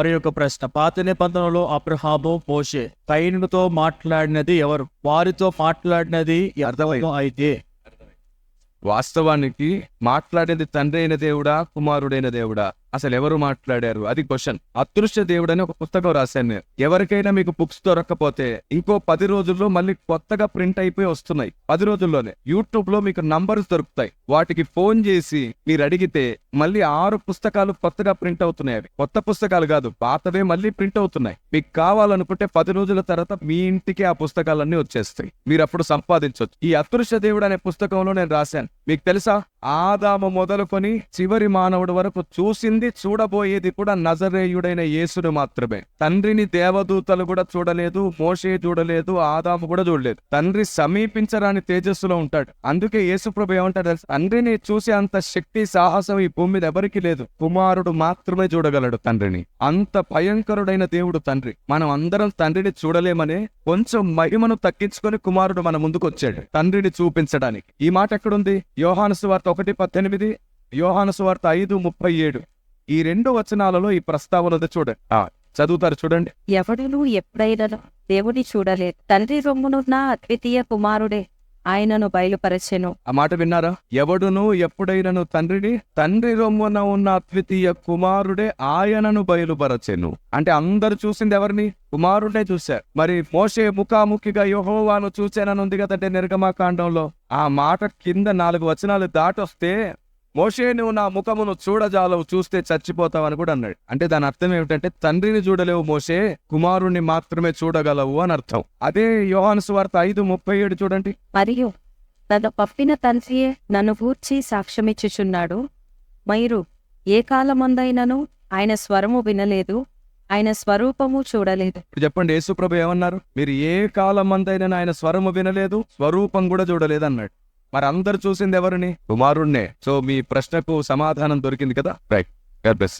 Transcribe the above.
మరి యొక్క ప్రశ్న. పాత నిబంధనలో అబ్రహాము మోషే కైనుతో మాట్లాడినది ఎవరు? వారితో మాట్లాడినది అర్థం అయితే వాస్తవానికి మాట్లాడేది తండ్రి అయిన దేవుడా కుమారుడైన దేవుడా? అసలు ఎవరు మాట్లాడారు? అది క్వశ్చన్. అదృశ్య దేవుడు అని ఒక పుస్తకం రాశాను. ఎవరికైనా మీకు బుక్స్ దొరకకపోతే ఇంకో పది రోజుల్లో మళ్ళీ కొత్తగా ప్రింట్ అయిపోయి వస్తున్నాయి. పది రోజుల్లోనే యూట్యూబ్లో మీకు నంబర్స్ దొరుకుతాయి. వాటికి ఫోన్ చేసి మీరు అడిగితే మళ్ళీ ఆరు పుస్తకాలు కొత్తగా ప్రింట్ అవుతున్నాయి అవి. కొత్త పుస్తకాలు కాదు పాతవే మళ్ళీ ప్రింట్ అవుతున్నాయి. మీకు కావాలనుకుంటే పది రోజుల తర్వాత మీ ఇంటికి ఆ పుస్తకాలన్నీ వచ్చేస్తాయి. మీరు అప్పుడు సంపాదించవచ్చు ఈ అదృశ్య దేవుడు అనే పుస్తకంలో నేను రాశాను. మీకు తెలుసా? ఆదాము మొదలుకొని చివరి మానవుడి వరకు చూసింది చూడబోయేది కూడా నజరేయుడైన యేసును మాత్రమే. తండ్రిని దేవదూతలు కూడా చూడలేదు మోషే చూడలేదు ఆదాము కూడా చూడలేదు. తండ్రి సమీపించరాని తేజస్సులో ఉంటాడు. అందుకే యేసుప్రభు ఏమంటాడు తండ్రిని చూసే అంత శక్తి సాహసం ఈ భూమి మీద ఎవరికి లేదు. కుమారుడు మాత్రమే చూడగలడు తండ్రిని. అంత భయంకరుడైన దేవుడు తండ్రి. మనం అందరం తండ్రిని చూడలేమనే కొంచెం మహిమను తగ్గించుకొని కుమారుడు మన ముందుకు వచ్చాడు తండ్రిని చూపించడానికి. ఈ మాట ఎక్కడుంది యోహాను సువార్త ఒకటి పద్దెనిమిది యోహాను సువార్త ఐదు ముప్పై ఏడు. ఈ రెండు వచనాలలో ఈ ప్రస్తావన చూడండి ఆ, చదువుతారు చూడండి. ఎవడును ఎప్పుడైనా దేవుని చూడలేదు తండ్రి రొమ్మునున్న అద్వితీయ కుమారుడే. ఆయనను బయలుపరచెను. ఆ మాట విన్నారా? ఎవడును ఎప్పుడైనను తండ్రిని తండ్రి రొమ్మున ఉన్న అద్వితీయ కుమారుడే ఆయనను బయలుపరచెను. అంటే అందరు చూసింది ఎవరిని? కుమారుడే చూశారు మరి మోసే ముఖాముఖిగా యోహోవాను చూశానని ఉంది కదంటే నిర్గమాకాండంలో. ఆ మాట కింద నాలుగు వచనాలు దాటొస్తే మోషే నువ్వు నా ముఖమును చూడజాలవు చూస్తే చచ్చిపోతావని కూడా అన్నాడు. అంటే దాని అర్థం ఏమిటంటే తండ్రిని చూడలేవు మోషే కుమారుణ్ణి మాత్రమే చూడగలవు అని అర్థం. అదే యోహాను సువార్త ఐదు ముప్పై ఏడు చూడండి. మరియు నన్ను పంపిన తండ్రియే నన్ను గూర్చి సాక్ష్యమిచ్చుచున్నాడు. మీరు ఏ కాలమందైనను ఆయన స్వరము వినలేదు ఆయన స్వరూపము చూడలేదు. ఇప్పుడు చెప్పండి యేసుప్రభు ఏమన్నారు? మీరు ఏ కాలమందైనా ఆయన స్వరము వినలేదు స్వరూపం కూడా చూడలేదు అన్నాడు. మరి అందరు చూసింది ఎవరిని కుమారుణ్ణే. సో మీ ప్రశ్నకు సమాధానం దొరికింది కదా? రైట్. God bless